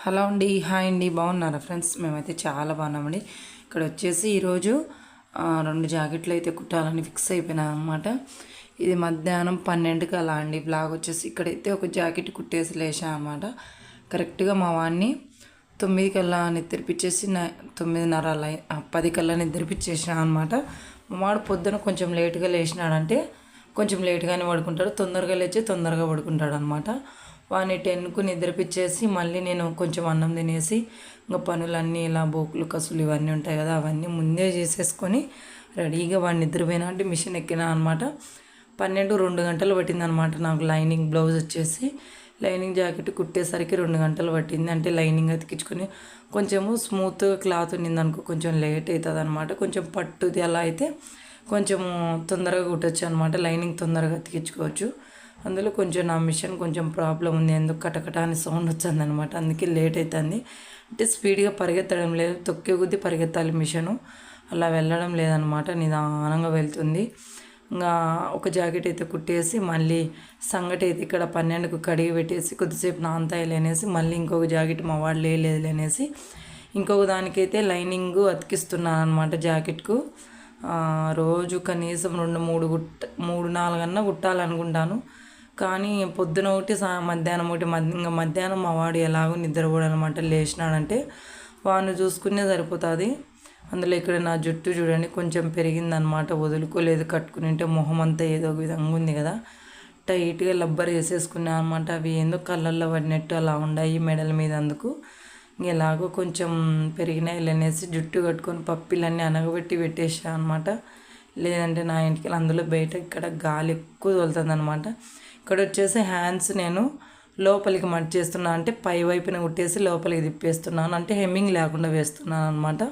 Hello అండి hi అండి బాగున్నారా ఫ్రెండ్స్? మేమైతే చాలా బాగున్నామండి. ఇక్కడ వచ్చేసి ఈరోజు రెండు జాకెట్లు అయితే కుట్టాలని ఫిక్స్ అయిపోయినా అనమాట ఇది మధ్యాహ్నం పన్నెండుకి అలా అండి. బ్లాగ్ వచ్చేసి ఇక్కడైతే ఒక జాకెట్ కుట్టేసి లేచా అనమాట కరెక్ట్గా మా వాడిని తొమ్మిది కల్లా నిద్రపిచ్చేసి తొమ్మిదిన్నర అలా అయి- ఆ, పది కల్లా అనమాట మా వాడు పొద్దున కొంచెం లేటుగా లేచినాడంటే కొంచెం లేట్గానే పడుకుంటాడు. తొందరగా లేచి తొందరగా పడుకుంటాడు అనమాట వాడిని టెన్కు నిద్రపిచ్చేసి మళ్ళీ నేను కొంచెం అన్నం తినేసి ఇంకా పనులన్నీ ఇలా బోకులు కసులు ఇవన్నీ ఉంటాయి కదా అవన్నీ ముందే చేసేసుకొని రెడీగా వాడిని నిద్రపోయినా అంటే మిషన్ ఎక్కినా అనమాట పన్నెండు రెండు గంటలు పట్టిందనమాట నాకు లైనింగ్ బ్లౌజ్ వచ్చేసి. లైనింగ్ జాకెట్ కుట్టేసరికి రెండు గంటలు పట్టింది. అంటే లైనింగ్ అతికించుకొని కొంచెము స్మూత్ క్లాత్ ఉన్నిందనుకో కొంచెం లేట్ అవుతుంది అనమాట కొంచెం పట్టుది అలా అయితే కొంచెం తొందరగా కుట్టచ్చు అనమాట లైనింగ్ తొందరగా అతికించుకోవచ్చు. అందులో కొంచెం నా మిషన్ కొంచెం ప్రాబ్లం ఉంది ఎందుకు కటకట అని సౌండ్ వచ్చింది అనమాట అందుకే లేట్ అవుతుంది అంటే స్పీడ్గా పరిగెత్తడం లేదు తొక్కే కొద్దీ పరిగెత్తాలి మిషను. అలా వెళ్ళడం లేదనమాట నిదానంగా వెళ్తుంది. ఇంకా ఒక జాకెట్ అయితే కుట్టేసి మళ్ళీ సంగటి అయితే ఇక్కడ పన్నెండుకు కడిగి పెట్టేసి కొద్దిసేపు నాంతాయిలు అనేసి మళ్ళీ ఇంకొక జాకెట్ మా వాడు లేదు లేనేసి ఇంకొక దానికైతే లైనింగ్ అతికిస్తున్నాను అనమాట జాకెట్కు రోజు కనీసం రెండు మూడు గుట్ట మూడు నాలుగన్నా కుట్టాలనుకుంటాను. కానీ పొద్దున ఒకటి సా మధ్యాహ్నం ఒకటి మధ్య ఇంకా మధ్యాహ్నం మా వాడు ఎలాగో నిద్రపోడనమాట లేచినాడంటే వాడిని చూసుకునే సరిపోతుంది. అందులో ఇక్కడ నా జుట్టు చూడండి కొంచెం పెరిగిందనమాట వదులుకోలేదు కట్టుకుని ఉంటే మొహం అంతా ఏదో ఒక విధంగా ఉంది కదా. టైట్గా లబ్బర్ వేసేసుకున్నా అనమాట అవి ఏందో కళ్ళల్లో పడినట్టు అలా ఉన్నాయి మెడల మీద అందుకు. ఎలాగో కొంచెం పెరిగినాయి అనేసి జుట్టు కట్టుకొని పప్పిలన్నీ అనగబెట్టి పెట్టేసా అనమాట. లేదంటే నా ఇంటికి అందులో బయట ఇక్కడ గాలి ఎక్కువ తోలుతుంది అనమాట ఇక్కడ వచ్చేసి హ్యాండ్స్ నేను లోపలికి మట్ చేస్తున్నా. అంటే పై వైపున కుట్టేసి లోపలికి తిప్పేస్తున్నాను. అంటే హెమ్మింగ్ లేకుండా వేస్తున్నాను అనమాట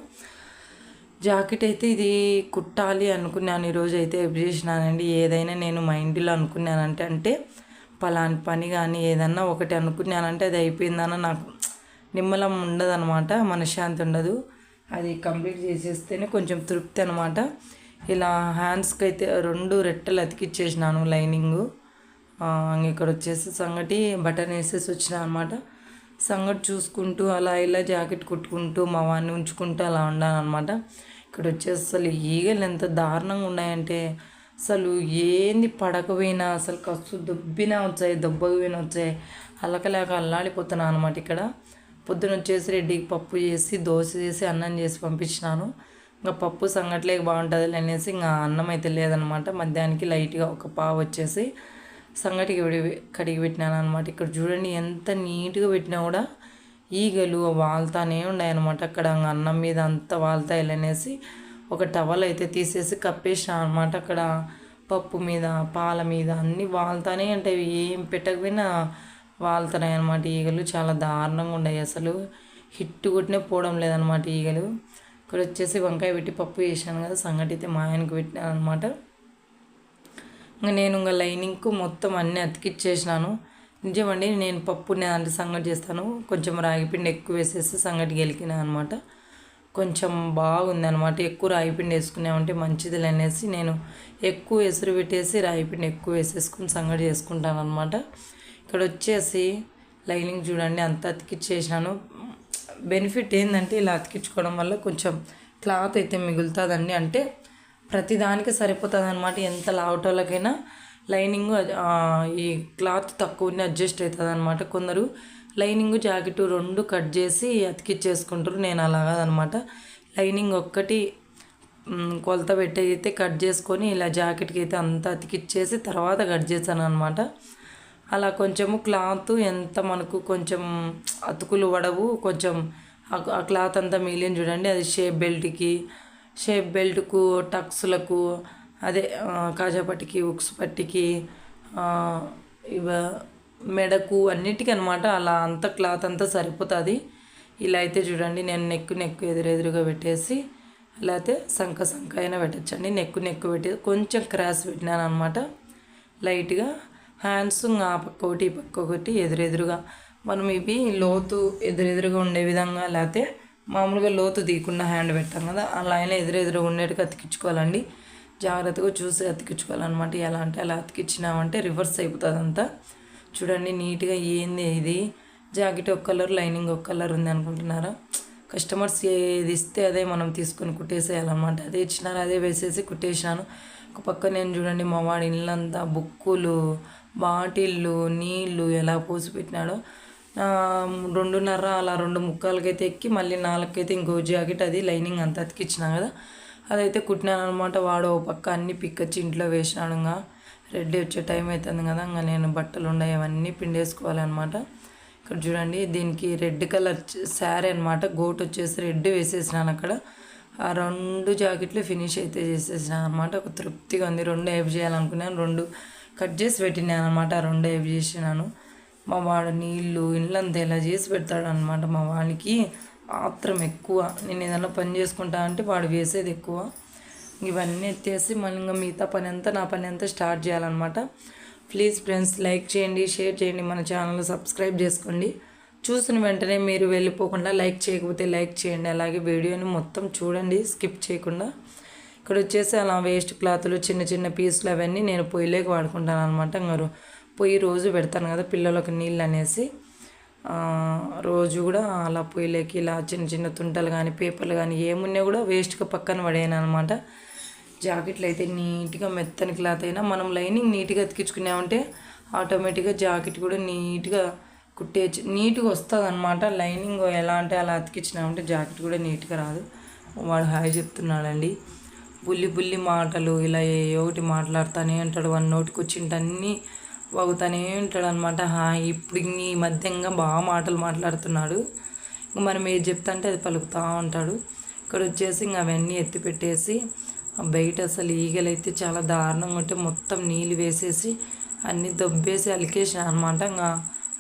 జాకెట్ అయితే ఇది కుట్టాలి అనుకున్నాను. ఈరోజు అయితే ఎప్పుడు చేసినానండి? ఏదైనా నేను మైండ్లో అనుకున్నానంటే అంటే పలాని పని కానీ ఏదన్నా ఒకటి అనుకున్నానంటే అది అయిపోయిందన్న నాకు నిమ్మలం ఉండదనమాట మనశ్శాంతి ఉండదు. అది కంప్లీట్ చేసేస్తేనే కొంచెం తృప్తి అనమాట ఇలా హ్యాండ్స్కి అయితే రెండు రెట్టలు అతికిచ్చేసినాను లైనింగు. ఇక్కడ వచ్చేసి సంగటి బటన్ వేసేసి వచ్చిన అనమాట సంగటి చూసుకుంటూ అలా ఇలా జాకెట్ కుట్టుకుంటూ మా వాడిని ఉంచుకుంటూ అలా ఉన్నాను అనమాట ఇక్కడ వచ్చేసి అసలు ఈగలు ఎంత దారుణంగా ఉన్నాయంటే అసలు ఏంది పడకపోయినా అసలు కసు దొబ్బినా వచ్చాయి దెబ్బకపోయినా వచ్చాయి. అలకలేక అల్లాడిపోతున్నాను అనమాట ఇక్కడ. పొద్దున వచ్చేసి రెడ్డికి పప్పు చేసి దోశ చేసి అన్నం చేసి పంపించినాను. ఇంకా పప్పు సంగట్లేక బాగుంటుంది అనేసి ఇంకా అన్నం అయితే లేదనమాట మధ్యాహ్నానికి లైట్గా ఒక పావు వచ్చేసి సంగటికి కడిగి పెట్టినాను అనమాట ఇక్కడ చూడండి ఎంత నీట్గా పెట్టినా కూడా ఈగలు వాళ్తానే ఉన్నాయన్నమాట. అక్కడ అన్నం మీద అంతా వాళ్తాయి అనేసి ఒక టవల్ అయితే తీసేసి కప్పేసిన అనమాట అక్కడ పప్పు మీద పాల మీద అన్నీ వాళ్తానే అంటే ఏం పెట్టకపోయినా వాళ్తున్నాయి అనమాట ఈగలు చాలా దారుణంగా ఉన్నాయి అసలు. హిట్ కొట్టినే పోవడం లేదనమాట ఈగలు. ఇక్కడ వచ్చేసి వంకాయ పెట్టి పప్పు చేశాను కదా సంగటి అయితే మా ఆయనకి పెట్టినాను అనమాట ఇంకా నేను ఇంకా లైనింగ్కు మొత్తం అన్నీ అతికిచ్చేసినాను. నిజమండి నేను పప్పు అంటే సంగటి చేస్తాను. కొంచెం రాగిపిండి ఎక్కువ వేసేసి సంగటి గెలికినా అనమాట కొంచెం బాగుంది అనమాట ఎక్కువ రాగిపిండి వేసుకున్నామంటే మంచిది అనేసి నేను ఎక్కువ ఎసురు పెట్టేసి రాగిపిండి ఎక్కువ వేసేసుకుని సంగటి చేసుకుంటాను అనమాట ఇక్కడ వచ్చేసి లైనింగ్ చూడండి అంత అతికిచ్చేసినాను. బెనిఫిట్ ఏంటంటే ఇలా అతికించుకోవడం వల్ల కొంచెం క్లాత్ అయితే మిగులుతుందండి. అంటే ప్రతిదానికి సరిపోతుంది అనమాట ఎంత లావటోళ్ళకైనా లైనింగ్ ఈ క్లాత్ తక్కువనే అడ్జస్ట్ అవుతుంది అనమాట కొందరు. లైనింగ్ జాకెట్ రెండు కట్ చేసి అతికిచ్చేసుకుంటారు. నేను అలాగాదనమాట లైనింగ్ ఒక్కటి కొలత పెట్టి అయితే కట్ చేసుకొని ఇలా జాకెట్కి అయితే అంతా అతికిచ్చేసి తర్వాత కట్ చేశాను అనమాట అలా కొంచెము క్లాత్ ఎంత మనకు కొంచెం అతుకులు పడవు కొంచెం ఆ- ఆ క్లాత్ అంతా మిగిలిన చూడండి. అది షేప్ బెల్ట్కి షేప్ బెల్ట్కు టక్స్లకు అదే కాజాపట్టికి కాజా పట్టికి ఉక్స్ పట్టికి ఇవ మెడకు అన్నిటికీ అనమాట అలా అంత క్లాత్ అంతా సరిపోతుంది. ఇలా అయితే చూడండి నేను నెక్కు నెక్కు ఎదురెదురుగా పెట్టేసి ఇలా అయితే సంక సంక అయినా పెట్టచ్చండి. నెక్కు నెక్కు పెట్టి కొంచెం క్రాస్ పెట్టినాను అనమాట లైట్గా హ్యాండ్స్ ఆ పక్క ఒకటి ఈ పక్క ఒకటి ఎదురెదురుగా మనం ఇవి లోతు ఎదురెదురుగా ఉండే విధంగా లేకపోతే మామూలుగా లోతు దిగకుండా హ్యాండ్ పెట్టాం కదా ఆ లైన్ ఎదురెదురు ఉండేట్టుగా అతికించుకోవాలండి. జాగ్రత్తగా చూసి అతికించుకోవాలన్నమాట. ఎలా అంటే అలా అతికించినామంటే రివర్స్ అయిపోతుంది అంతా. చూడండి నీట్గా ఏంది ఇది? జాకెట్ ఒక కలర్ లైనింగ్ ఒక కలర్ ఉంది అనుకుంటున్నారా? కస్టమర్స్ ఏది ఇస్తే అదే మనం తీసుకొని కుట్టేసేయాలన్నమాట. అదే ఇచ్చినారు అదే వేసేసి కుట్టేసినాను. ఒక పక్క నేను చూడండి మా వాడి ఇల్లంతా బుక్కులు బాటిళ్ళు నీళ్ళు ఎలా పోసి పెట్టినాడో రెండున్నర అలా రెండు ముక్కలకైతే ఎక్కి మళ్ళీ నాలుగైతే ఇంకో జాకెట్ అది లైనింగ్ అంతా అతికిచ్చిన కదా. అదైతే కుట్టినాను అనమాట వాడు ఓ పక్క అన్ని పిక్కచ్చి ఇంట్లో వేసినాడు ఇంకా. రెడీ వచ్చే టైం అవుతుంది కదా ఇంకా నేను బట్టలు ఉన్నాయి అవన్నీ పిండేసుకోవాలన్నమాట ఇక్కడ చూడండి దీనికి రెడ్ కలర్ శారీ అనమాట గోట్ వచ్చేసి రెడ్ వేసేసినాను అక్కడ. ఆ రెండు జాకెట్లు ఫినిష్ అయితే చేసేసినాను అనమాట ఒక తృప్తిగా ఉంది. రెండు ఏవి చేయాలనుకున్నాను రెండు కట్ చేసి పెట్టినాను అనమాట ఆ రెండు ఏవి చేసినాను. మా వాడు నీళ్ళు ఇళ్ళంతా ఇలా చేసి పెడతాడనమాట మా వాడికి ఆత్రం ఎక్కువ. నేను ఏదైనా పని చేసుకుంటా అంటే వాడు వేసేది ఎక్కువ. ఇవన్నీ ఎత్తేసి మళ్ళీ ఇంకా మిగతా పని అంతా నా పని అంతా స్టార్ట్ చేయాలన్నమాట. ప్లీజ్ ఫ్రెండ్స్ లైక్ చేయండి షేర్ చేయండి మన ఛానల్ సబ్స్క్రైబ్ చేసుకోండి. చూసిన వెంటనే మీరు వెళ్ళిపోకుండా లైక్ చేయకపోతే లైక్ చేయండి. అలాగే వీడియోని మొత్తం చూడండి స్కిప్ చేయకుండా. ఇక్కడ వచ్చేసి అలా వేస్ట్ క్లాతులు చిన్న చిన్న పీసులు అవన్నీ నేను పొయ్యిలోకి వాడుకుంటాను అనమాట ఇంకా పొయ్యి రోజు పెడతాను కదా పిల్లలకు నీళ్ళు అనేసి రోజు కూడా అలా పొయ్యిలోకి ఇలా చిన్న చిన్న తుంటలు కానీ పేపర్లు కానీ ఏమున్నా కూడా వేస్ట్గా పక్కన పడేయను అనమాట జాకెట్లు అయితే నీట్గా మెత్తని క్లాత్ అయినా మనం లైనింగ్ నీట్గా అతికించుకున్నామంటే ఆటోమేటిక్గా జాకెట్ కూడా నీట్గా కుట్టేయచ్చు. నీట్గా వస్తుంది అనమాట లైనింగ్ ఎలా అంటే అలా అతికించినామంటే జాకెట్ కూడా నీట్గా రాదు. వాడు హాయ్ చెప్తున్నాడండి. బుల్లి బుల్లి మాటలు ఇలా ఏ ఒకటి మాట్లాడుతానే ఉంటాడు వన్ నోటికి వచ్చింటన్నీ వాగుతానే ఉంటాడు అనమాట హాయ్ ఇప్పుడు ఈ మధ్యంగా బాగా మాటలు మాట్లాడుతున్నాడు. ఇంక మనం ఏది చెప్తా అంటే అది పలుకుతూ ఉంటాడు. ఇక్కడ వచ్చేసి ఇంక అవన్నీ ఎత్తి పెట్టేసి బయట అసలు ఈగలు అయితే చాలా దారుణంగా ఉంటే మొత్తం నీళ్ళు వేసేసి అన్నీ దొబ్బేసి అలికేసిన అనమాట ఇంకా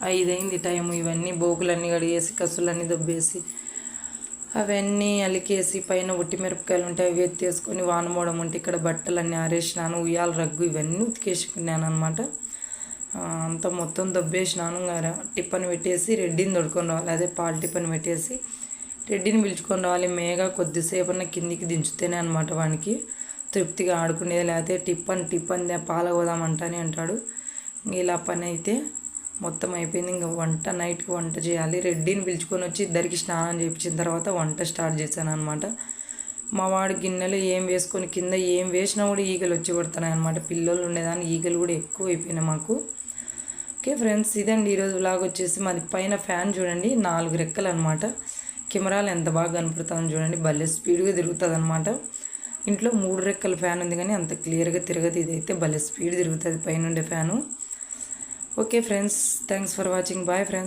ఐదైంది టైం ఇవన్నీ బోకులన్నీ కడిగేసి కసులన్నీ దొబ్బేసి అవన్నీ అలికేసి పైన ఒట్టి మిరపకాయలు ఉంటాయి అవి ఎత్తేసుకొని వానమోడం ఉంటే ఇక్కడ బట్టలన్నీ ఆరేసినాను ఉయ్యాల రగ్గు ఇవన్నీ ఉతికేసుకున్నాను అనమాట అంతా మొత్తం దొబ్బేసినాను గారా. టిప్పని పెట్టేసి రెడ్డిని దొడుకొని రావాలి. అదే పాల టిప్పని పెట్టేసి రెడ్డిని పిలుచుకొని రావాలి. మేఘ కొద్దిసేపు అన్న కిందికి దించుతేనే అనమాట వానికి. తృప్తిగా ఆడుకునేది లేకపోతే టిప్పని టిప్పని పాల పోదామంటానే అంటాడు. ఇలా పని అయితే మొత్తం అయిపోయింది. ఇంకా వంట నైట్కి వంట చేయాలి. రెడ్డిని పిలుచుకొని వచ్చి ఇద్దరికి స్నానం చేయించిన తర్వాత వంట స్టార్ట్ చేశాను అనమాట మా వాడు గిన్నెలు ఏం వేసుకొని కింద ఏం వేసినా కూడా ఈగలు వచ్చి పడుతున్నాయి అనమాట పిల్లలు ఉండేదాన్ని ఈగలు కూడా ఎక్కువ అయిపోయినాయి మాకు. ఓకే ఫ్రెండ్స్ ఇదండి ఈరోజు వ్లాగ్ వచ్చేసి మాది పైన ఫ్యాన్ చూడండి నాలుగు రెక్కలు అనమాట కెమెరాలు ఎంత బాగా కనపడుతుందో చూడండి భలే స్పీడ్గా తిరుగుతుంది అనమాట ఇంట్లో మూడు రెక్కల ఫ్యాన్ ఉంది కానీ అంత క్లియర్గా తిరగదు ఇదైతే భలే స్పీడ్ తిరుగుతుంది పైన ఉండే fan. Okay friends thanks for watching bye friends